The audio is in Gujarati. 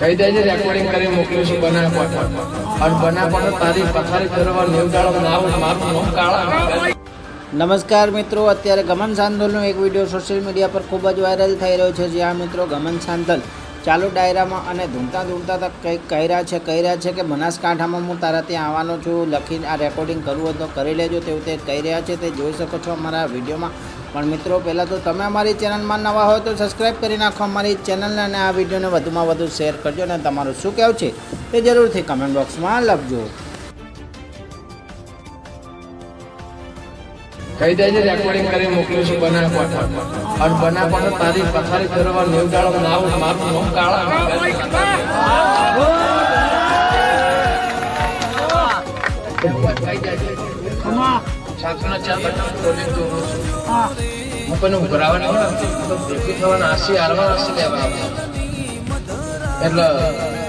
કહી દેજે રેકોર્ડિંગ કરી મોકલું છું બના કોઠા અને બના કોઠા તારી પથારી ફેરવવા નેવ દાડો નાવ મારું નામ કાળા. નમસ્કાર મિત્રો, અત્યારે ગમન સાંધલનો એક વીડિયો સોશિયલ મીડિયા પર ખૂબ જ વાયરલ થઈ રહ્યો છે. જ્યાં મિત્રો ગમન સાંધલ ચાલુ ડાયરામાં અને ધૂમતા ધૂમતા તો કંઈક કહી રહ્યા છે, કહી રહ્યા છે કે બનાસકાંઠામાં હું તારા ત્યાં આવવાનો છું, લખીને આ રેકોર્ડિંગ કરવું હોય તો કરી લેજો, તેવું તે કહી રહ્યા છે, તે જોઈ શકો છો અમારા વિડીયોમાં. પણ મિત્રો, પહેલાં તો તમે અમારી ચેનલમાં નવા હોય તો સબસ્ક્રાઈબ કરી નાખો, અમારી ચેનલને અને આ વિડીયોને વધુમાં વધુ શેર કરજો અને તમારું શું કહેવું છે તે જરૂરથી કમેન્ટ બોક્સમાં લખજો. કહી દેજે રેકોર્ડિંગ કરી મોકલું છું બના કોઠા અને બના કોઠા તારી પથારી ફેરવવા નેવ ગાળો નાવ મારું નામ કાળા હું આસી હાલવા આસી લેવા એટલે